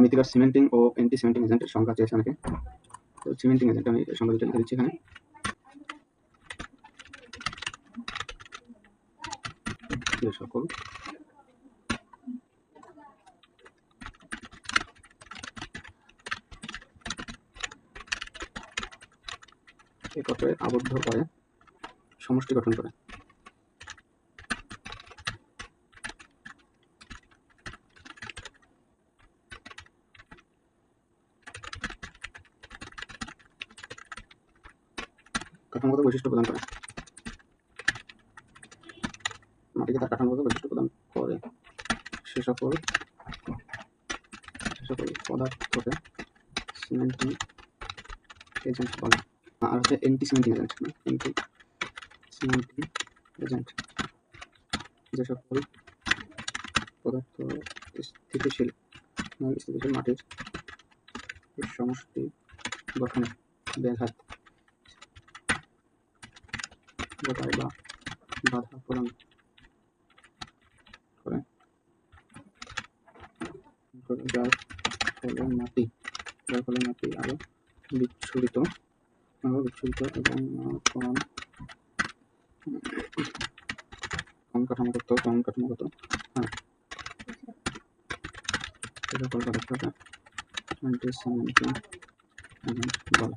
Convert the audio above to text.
মৃত্তিকার সিমেন্টিং ও anti cementing এজেন্টের সংখ্যা চেয়েছে অনেকে তো সিমেন্টিং এজেন্ট আমি সংখ্যা দুটো লিখে দিচ্ছি এখানে। সকল। একত্রে আবদ্ধ করে সমষ্টি গঠন করে। কাঠামোগত বৈশিষ্ট্য প্রদান করে। মাটিকে তার কাঠামোগত বৈশিষ্ট্য প্রদান করে। সে সকল সে সকল পদার্থকে সিমেন্টিং এজেন্ট বলে। আর হচ্ছে anti cementing agent anti cementing agent যে সকল পদার্থ স্থিতিশীল স্থিতিশীল মাটির সমষ্টি গঠনে ব্যাঘাত ঘটায় বা বাধা প্রদান করে করে যার ফলে মাটি যার ফলে মাটি আরো বিচ্ছুরিত আরো বিচ্ছুরিত এবং আহ, কম কম কাঠামোগত কম কাঠামোগত হ্যাঁ এটা কল পদার্থটা অ্যান্টি সিমেন্টিং বলে